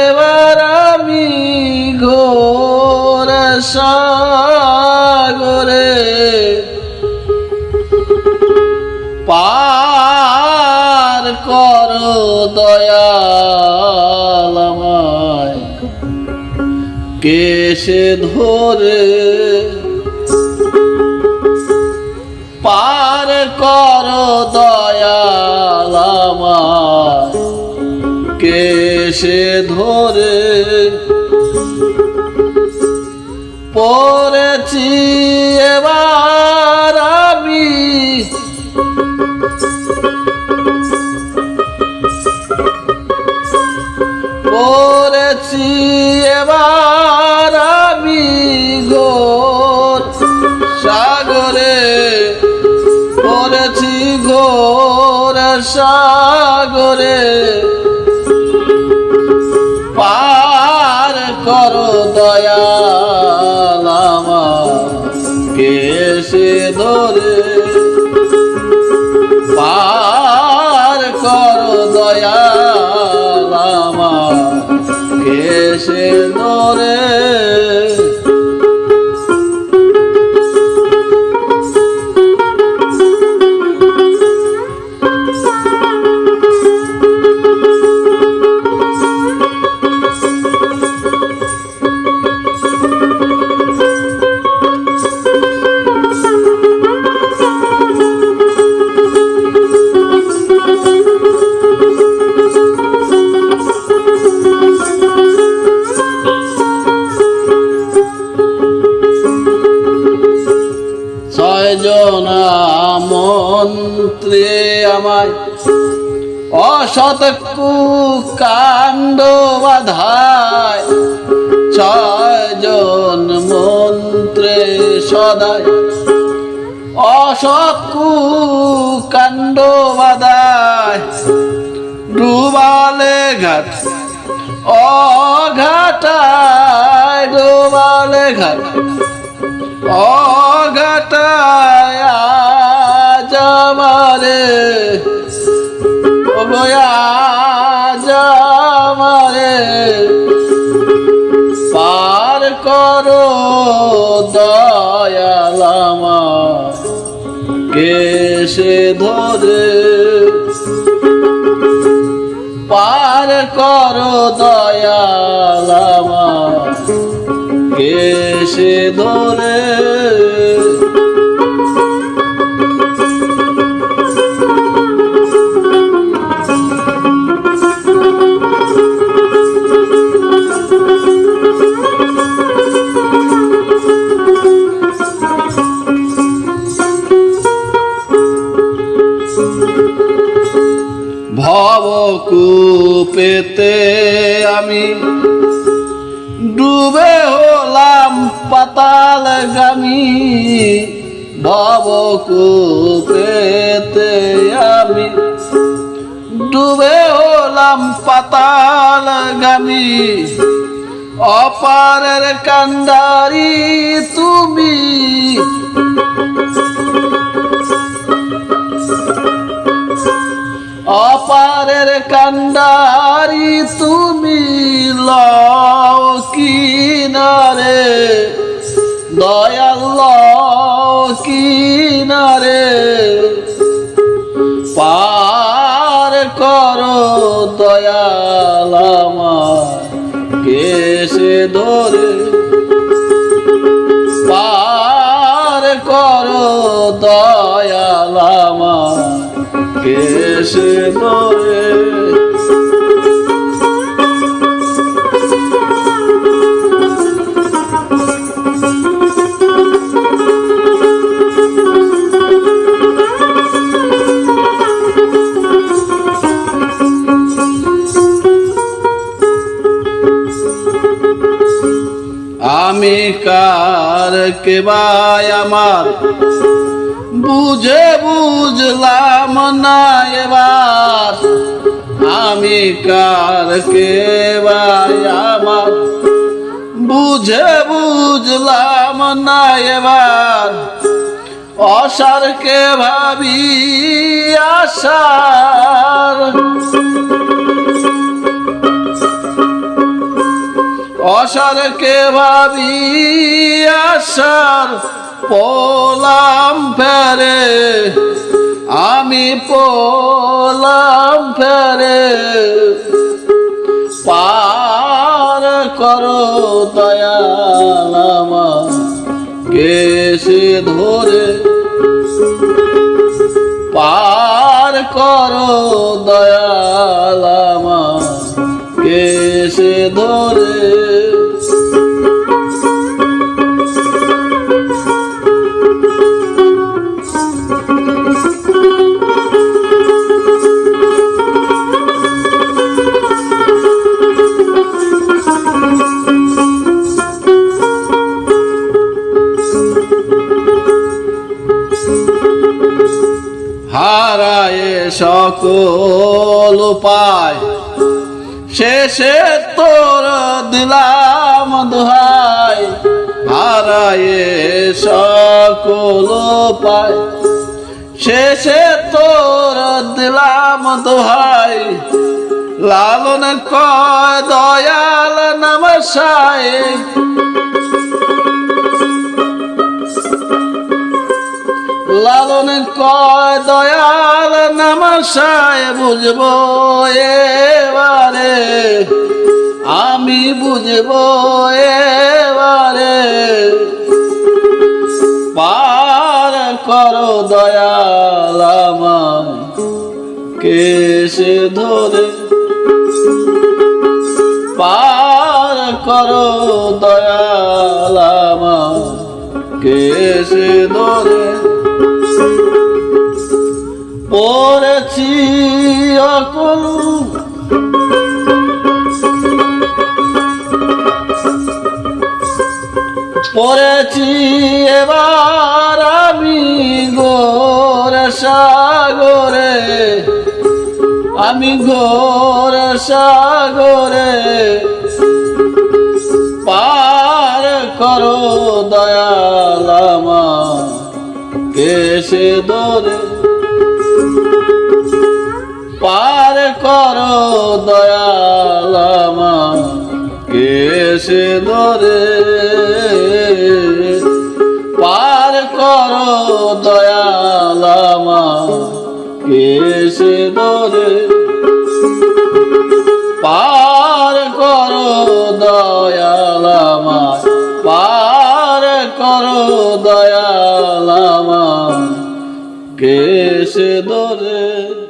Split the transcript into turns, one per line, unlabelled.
এবার আমি ঘোর সাগরে পার করো দয়াল আমায়। কেসে ধরে পার করো দয়াল কেসে ধরে। পড়েছি এবার আমি। পড়েছি এবার আমি গোর সাগরে। পড়েছি ঘোর সাগরে। পার করো দয়াল আমাকে সে ধরে ছয়জন মন্ত্রে আমায় অসৎ কাণ্ড বাধায়। ছয়জন মন্ত্রে সদায় অসৎ কাণ্ড বাধায়। ডুবালে ঘাট, অঘাটায় ডুবালে ঘাট, অঘাটায় আমারে আমারে পার করো দয়াল আমার কেসে ধরে। পার করো দয়াল আমার কেসে ধরে। ভবকূপেতে আমি ডুবে হলাম পাতাল গামি ভবকূপেতে আমি ডুবে হলাম পাতাল গামি অপারের কান্ডারি তুমি অপারের কান্ডারি তুমি লও কিনারে, দয়াল কিনারে। পার করো দয়াল আমার কেসে ধরে। পার করো দয়াল আমার কেসে ধরে আমি কার কে ভাই আমার? বুঝে বুঝলাম না এবার। আমি কার কে আমার? বুঝে বুঝলাম না এবার। অসারকে ভাবি আসার? অসারকে ভাবি আসার পোলাম ফেরে। আমি পোলাম ফেরে। পার করো দয়াল আমার কেসে ধরে। পার করো দয়াল কেসে ধরে। হারায়ে সকল উপায়। শেষে তোর দিলাম দোহাই। হারায়ে সকল উপায়। শেষে তোর দিলাম দোহাই। লালন কয় দয়াল নমসায় লালন কয় দয়াল নামাশায় বুঝব এবারে। আমি বুঝব এবারে। পার করো দয়াল আমায় কেসে ধরে। পার করো দয়াল আমায় কেসে ধরে। পড়েছি অকুল। পড়েছি এবার আমি গোর সাগরে, আমি গোর সাগরে। পার করো দয়াল আমার কেসে দরে। পার করো দয়াল কেসে ধরে। পার করো দয়াল কেসে ধরে। পার করো দয়াল পার করো দয়াল কেসে ধরে।